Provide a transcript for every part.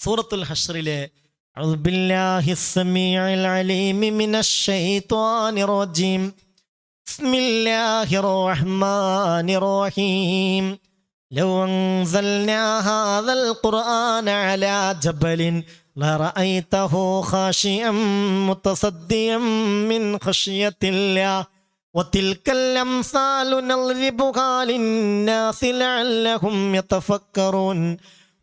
സൂറത്തുൽ ഹഷ്റിലെ أعوذ بالله السميع العليم من الشيطان الرجيم بسم الله الرحمن الرحيم لو أنزلنا هذا القرآن على جبل لرأيته خاشعا متصديا من خشية الله وتلك الأمثال نضربها للناس لعلهم يتفكرون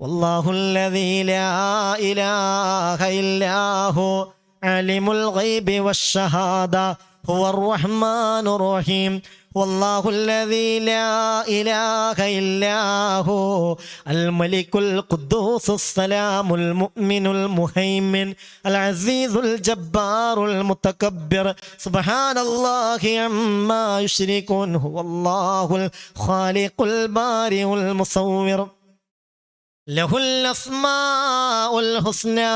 والله الذي لا إله إلا هو عالم الغيب والشهادة هو الرحمن الرحيم والله الذي لا إله إلا هو الملك القدوس السلام المؤمن المهيمن العزيز الجبار المتكبر سبحان الله عما يشركون هو الله الخالق البارئ المصور له الأسماء الحسنى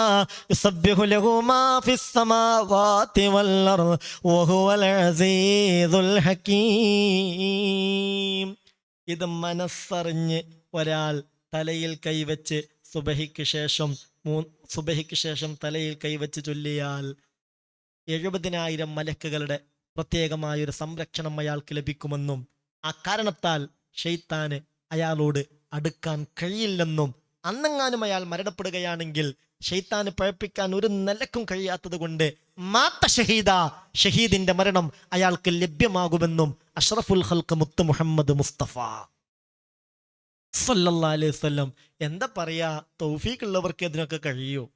يسبح له ما في السماوات والأرض وهو العزيز الحكيم ഇത് മനസ്സറിഞ്ഞ് ഒരാൾ തലയിൽ കൈവച്ച് സുബഹിക്ക് ശേഷം മൂ സുബഹിക്ക് ശേഷം തലയിൽ കൈവച്ച് ചൊല്ലിയാൽ എഴുപതിനായിരം മലക്കുകളുടെ പ്രത്യേകമായൊരു സംരക്ഷണം അയാൾക്ക് ലഭിക്കുമെന്നും ആ കാരണത്താൽ ഷെയ്ത്താന് അയാളോട് അടുക്കാൻ കഴിയില്ലെന്നും അന്നെങ്ങാനും അയാൾ മരണപ്പെടുകയാണെങ്കിൽ ഷെയ്ത്താന് പഴപ്പിക്കാൻ ഒരു നിലക്കും കഴിയാത്തത് കൊണ്ട് മാത്ത ഷഹീദ ഷഹീദിന്റെ മരണം അയാൾക്ക് ലഭ്യമാകുമെന്നും അഷ്റഫുൽ ഹൽക്ക് മുത്ത് മുഹമ്മദ് മുസ്തഫ. വസല്ലം എന്താ പറയാ? തൗഫീഖ് ഉള്ളവർക്ക് ഇതിനൊക്കെ കഴിയൂ.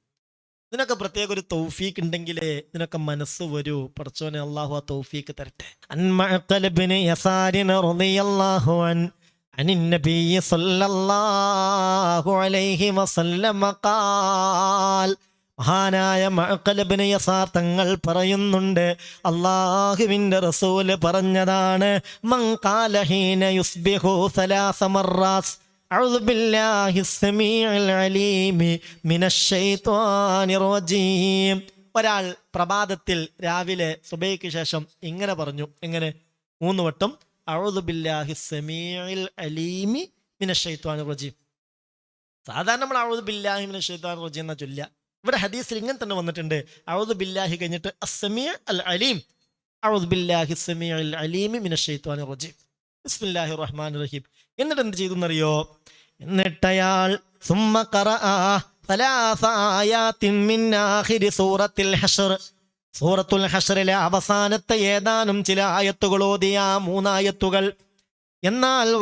ഇതിനൊക്കെ പ്രത്യേക ഒരു തൗഫീഖ് ഉണ്ടെങ്കിലേ ഇതിനൊക്കെ മനസ്സ് വരൂ. പറച്ചോനെ അള്ളാഹു ആ തൗഫീഖ് തരട്ടെ. അൻമഅഖലബിന് യസാരിന് റളിയല്ലാഹു അൻ عن النبي صلى الله عليه وسلم قال മഹാനായ മഅഖലബിന് യസാർ തങ്ങൾ പറയുന്നുണ്ട് അള്ളാഹുവിൻ്റെ റസൂല് പറഞ്ഞതാണ് മൻ ഖാല ഹീന യുസ്ബിഹു സലാസ മറാസ് أعوذ بالله السميع العليم من الشيطان الرجيم ഒരാൾ പ്രഭാതത്തിൽ രാവിലെ സുബൈക്ക് ശേഷം ഇങ്ങനെ പറഞ്ഞു എങ്ങനെ മൂന്ന് വട്ടം അഴുതു ബില്ലാഹി സമീൽ അലീമി റജീം. സാധാരണ നമ്മൾ അഴുത് ബില്ലാഹി മിന ഷെയ്ത്വാൻ റജീം എന്നാ ചൊല്ല ഇവിടെ ഹദീസിൽ ഇങ്ങനെ തന്നെ വന്നിട്ടുണ്ട്. അഴുത് ബില്ലാഹി കഴിഞ്ഞിട്ട് അസമിയ അൽ അലീം. അഴുത് ബില്ലാഹി സമിയ അൽ അലീമി മിന ഷെയ്ത്താൻ റജീം. ബിസ്മില്ലാഹി റഹ്മാൻ റഹീം. എന്നിട്ട് എന്ത് ചെയ്തു എന്നറിയോ? എന്നിട്ടയാൾ സുമ്മ കറ സൂറത്തിൽ ഹശർ സൂറത്തുൽ ഹഷറിലെ അവസാനത്തെ ഏതാനും ചില ആയത്തുകൾ ഓതിയ മൂന്നായത്തുകൾ. എന്നാൽ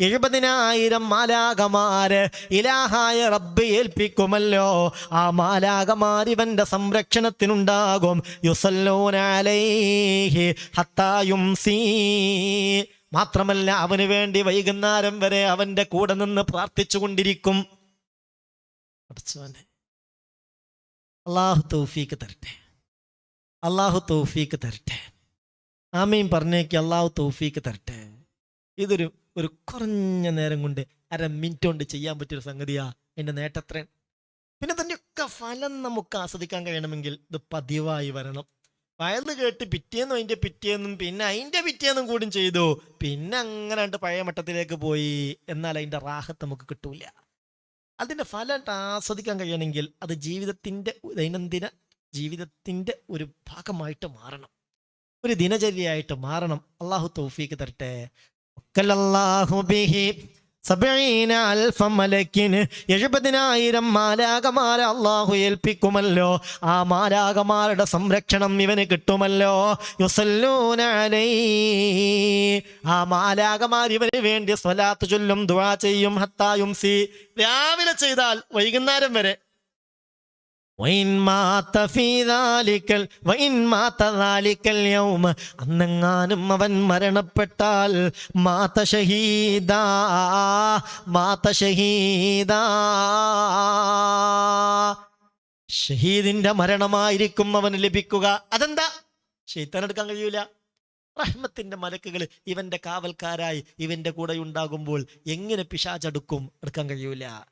എഴുപതിനായിരം മാലാകമാര് ഇലാഹായ റബ്ബ് ഏൽപ്പിക്കുമല്ലോ. ആ മാലാകമാർ ഇവന്റെ സംരക്ഷണത്തിനുണ്ടാകും യുസല്ലോനാലേഹി ഹത്തായും സീ മാത്രമല്ല അവന് വേണ്ടി വൈകുന്നേരം വരെ അവന്റെ കൂടെ നിന്ന് പ്രാർത്ഥിച്ചു കൊണ്ടിരിക്കും അള്ളാഹു തൗഫീക്ക് തരട്ടെ. അള്ളാഹു തൗഫീക്ക് തരട്ടെ. ആമയും പറഞ്ഞേക്ക് അള്ളാഹു തൗഫീക്ക് തരട്ടെ. ഇതൊരു ഒരു കുറഞ്ഞ നേരം കൊണ്ട് അര മിനിറ്റ് കൊണ്ട് ചെയ്യാൻ പറ്റിയൊരു സംഗതിയാ എന്റെ നേട്ടത്ര. പിന്നെ തന്നെയൊക്കെ ഫലം നമുക്ക് ആസ്വദിക്കാൻ കഴിയണമെങ്കിൽ ഇത് പതിവായി വരണം. വയന്ന് കേട്ട് പിറ്റേന്നും അതിന്റെ പിറ്റേന്നും പിന്നെ അതിന്റെ പിറ്റേന്നും കൂടും ചെയ്തു. പിന്നെ അങ്ങനെ പഴയ മട്ടത്തിലേക്ക് പോയി. എന്നാൽ അതിന്റെ റാഹത്ത് നമുക്ക് കിട്ടൂല. അതിന്റെ ഫലം ആസ്വദിക്കാൻ കഴിയണമെങ്കിൽ അത് ജീവിതത്തിന്റെ ദൈനംദിന ജീവിതത്തിന്റെ ഒരു ഭാഗമായിട്ട് മാറണം. ഒരു ദിനചര്യയായിട്ട് മാറണം. അള്ളാഹു തൗഫീക്ക് തരട്ടെ. വക്കലല്ലാഹു ബിഹി. സബഈന അൽഫ എഴുപതിനായിരം മാലാകമാരെ അള്ളാഹു ഏൽപ്പിക്കുമല്ലോ. ആ മാലാകമാരുടെ സംരക്ഷണം ഇവന് കിട്ടുമല്ലോ. യുസല്ലൂന അലൈഹി. ആ മാലാകമാർ ഇവന് വേണ്ടി സ്വലാത്ത് ചൊല്ലും ദുവാ ചെയ്യും ഹത്തായും സി രാവിലെ ചെയ്താൽ വൈകുന്നേരം വരെ അന്നെങ്ങാനും അവൻ മരണപ്പെട്ടാൽ മാത മാത ഷഹീദ. ഷഹീദിന്റെ മരണമായിരിക്കും അവന് ലഭിക്കുക. അതെന്താ? ഷെയ്ത്താനെടുക്കാൻ കഴിയൂല. റഹ്മത്തിന്റെ മലക്കുകൾ ഇവന്റെ കാവൽക്കാരായി ഇവന്റെ കൂടെ ഉണ്ടാകുമ്പോൾ എങ്ങനെ പിശാചടുക്കും എടുക്കാൻ കഴിയൂല.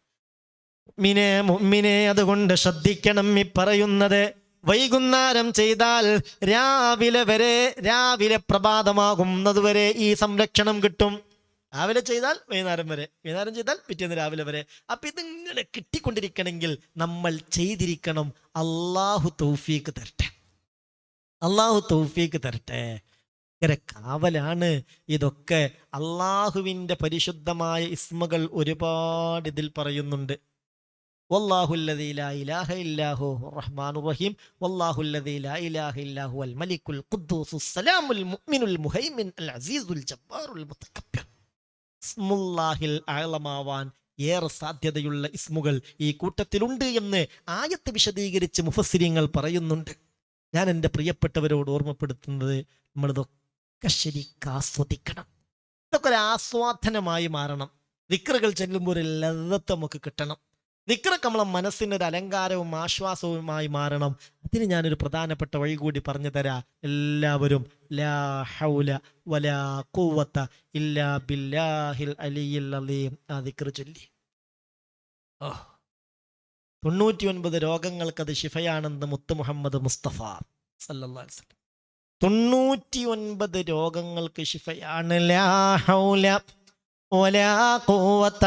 മിനെ മുമ്മിനെ അതുകൊണ്ട് ശ്രദ്ധിക്കണം ഈ പറയുന്നത്. വൈകുന്നേരം ചെയ്താൽ രാവിലെ വരെ രാവിലെ പ്രഭാതമാകുന്നത് വരെ ഈ സംരക്ഷണം കിട്ടും. രാവിലെ ചെയ്താൽ വൈകുന്നേരം വരെ വൈകുന്നേരം ചെയ്താൽ പിറ്റേന്ന് രാവിലെ വരെ. അപ്പൊ ഇതിങ്ങനെ കിട്ടിക്കൊണ്ടിരിക്കണമെങ്കിൽ നമ്മൾ ചെയ്തിരിക്കണം. അള്ളാഹു തൗഫീക്ക് തരട്ടെ. അള്ളാഹു തൗഫീക്ക് തരട്ടെ. ഭയങ്കര കാവലാണ്. ഇതൊക്കെ അള്ളാഹുവിന്റെ പരിശുദ്ധമായ ഇസ്മകൾ ഒരുപാട് ഇതിൽ പറയുന്നുണ്ട്. ഏറെ സാധ്യതയുള്ള ഇസ്മുകൾ ഈ കൂട്ടത്തിലുണ്ട് എന്ന് ആയത്ത് വിശദീകരിച്ച് മുഫസ്സിരിങ്ങൾ പറയുന്നുണ്ട്. ഞാൻ എന്റെ പ്രിയപ്പെട്ടവരോട് ഓർമ്മപ്പെടുത്തുന്നത് നമ്മളിതൊക്കെ ശരിക്കും ആസ്വദിക്കണം. ഇതൊക്കെ ഒരു ആസ്വാദനമായി മാറണം. വിക്രകൾ ചെല്ലുമ്പോൾ ഒരു ലതത്ത് നമുക്ക് കിട്ടണം. നമ്മളെ മനസ്സിന് ഒരു അലങ്കാരവും ആശ്വാസവുമായി മാറണം. അതിന് ഞാനൊരു പ്രധാനപ്പെട്ട വഴി കൂടി പറഞ്ഞു തരാം. എല്ലാവരും ലാ ഹൗല വലാ ഖുവത ഇല്ലാ ശിഫയാണെന്ന് മുത്ത് മുഹമ്മദ് മുസ്തഫ സല്ലല്ലാഹു അലൈഹി വസല്ലം. തൊണ്ണൂറ്റി ഒൻപത് രോഗങ്ങൾക്ക് ശിഫയാണ്. ലാ ഹൗല വലാ ഖുവത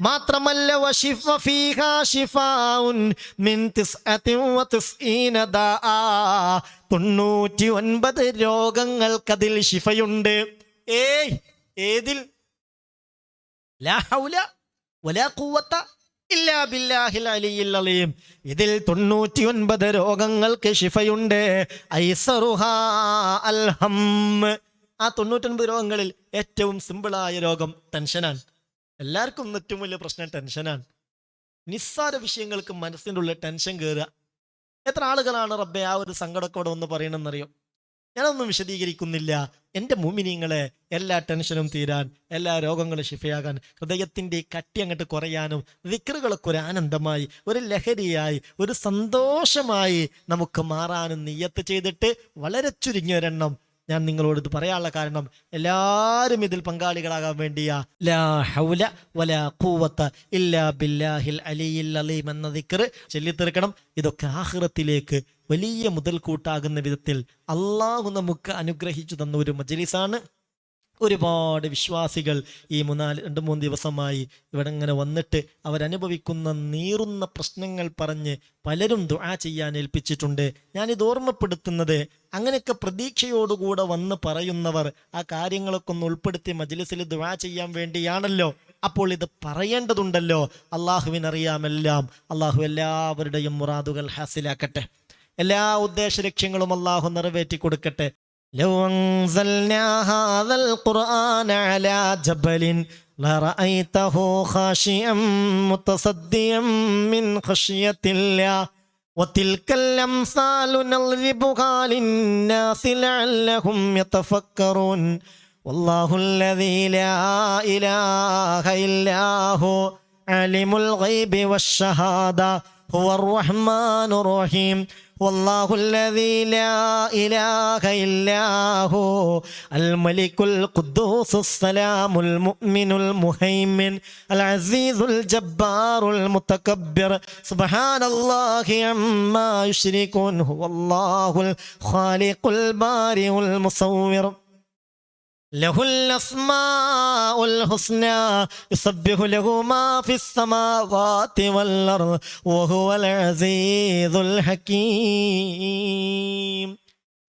മാത്രമല്ല. തൊണ്ണൂറ്റി ഒൻപത് രോഗങ്ങൾക്കതിൽ ശിഫയുണ്ട്. ഏയ് ഏതിൽ? ഇതിൽ തൊണ്ണൂറ്റി ഒൻപത് രോഗങ്ങൾക്ക് അൽ ആ തൊണ്ണൂറ്റൊൻപത് രോഗങ്ങളിൽ ഏറ്റവും സിമ്പിളായ രോഗം ടെൻഷനാണ്. എല്ലാവർക്കും ഏറ്റവും വലിയ പ്രശ്നം ടെൻഷനാണ് നിസ്സാര വിഷയങ്ങൾക്ക് മനസ്സിന്റെ ഉള്ളിൽ ടെൻഷൻ കയറുക എത്ര ആളുകളാണ് റബ്ബെ ആ ഒരു സങ്കടക്കോടെ ഒന്ന് പറയണമെന്നറിയോ ഞാനൊന്നും വിശദീകരിക്കുന്നില്ല. എന്റെ മുമിനിങ്ങളെ എല്ലാ ടെൻഷനും തീരാൻ എല്ലാ രോഗങ്ങളും ശിഫയാകാൻ ഹൃദയത്തിന്റെ കട്ടി അങ്ങോട്ട് കുറയാനും വിക്രുകളൊക്കെ ഒരു ആനന്ദമായി ഒരു ലഹരിയായി ഒരു സന്തോഷമായി നമുക്ക് മാറാനും നിയ്യത്ത് ചെയ്തിട്ട് വളരെ ചുരുങ്ങിയ ഒരെണ്ണം ഞാൻ നിങ്ങളോട് ഇത് പറയാനുള്ള കാരണം എല്ലാവരും ഇതിൽ പങ്കാളികളാകാൻ വേണ്ടിയാ. ലാ ഹൗല ഇല്ലാ ബില്ലാഹിൽ അലിയിൽ അലീം എന്ന ചൊല്ലിത്തീർക്കണം. ഇതൊക്കെ ആഹ്റത്തിലേക്ക് വലിയ മുതൽക്കൂട്ടാകുന്ന വിധത്തിൽ അള്ളാഹു നമുക്ക് അനുഗ്രഹിച്ചു തന്ന ഒരു മജലിസാണ്. ഒരുപാട് വിശ്വാസികൾ ഈ മൂന്നാൽ രണ്ട് മൂന്ന് ദിവസമായി ഇവിടെ ഇങ്ങനെ വന്നിട്ട് അവരനുഭവിക്കുന്ന നീറുന്ന പ്രശ്നങ്ങൾ പറഞ്ഞ് പലരും ദുആ ചെയ്യാൻ ഏൽപ്പിച്ചിട്ടുണ്ട്. ഞാനിത് ഓർമ്മപ്പെടുത്തുന്നത് അങ്ങനെയൊക്കെ പ്രതീക്ഷയോടുകൂടെ വന്ന് പറയുന്നവർ ആ കാര്യങ്ങളൊക്കെ ഒന്ന് ഉൾപ്പെടുത്തി മജ്ലിസിൽ ദുആ ചെയ്യാൻ വേണ്ടിയാണല്ലോ. അപ്പോൾ ഇത് പറയേണ്ടതുണ്ടല്ലോ. അള്ളാഹുവിനറിയാമെല്ലാം. അള്ളാഹു എല്ലാവരുടെയും മുറാദുകൾ ഹാസിലാക്കട്ടെ. എല്ലാ ഉദ്ദേശ ലക്ഷ്യങ്ങളും അള്ളാഹു നിറവേറ്റി കൊടുക്കട്ടെ لو أنزلنا هذا القرآن على جبل لرأيته خاشعا متصديا من خشية الله وتلك الأمثال نضربها للناس لعلهم يتفكرون والله الذي لا إله إلا هو عالم الغيب والشهادة هو الرحمن الرحيم. والله الذي لا إله إلا هو الملك القدوس السلام المؤمن المهيمن العزيز الجبار المتكبر. سبحان الله عما يشركون هو الله الخالق البارئ المصور. له الأسماء الحسنى يسبح له ما في السماوات والأرض وهو العزيز الحكيم.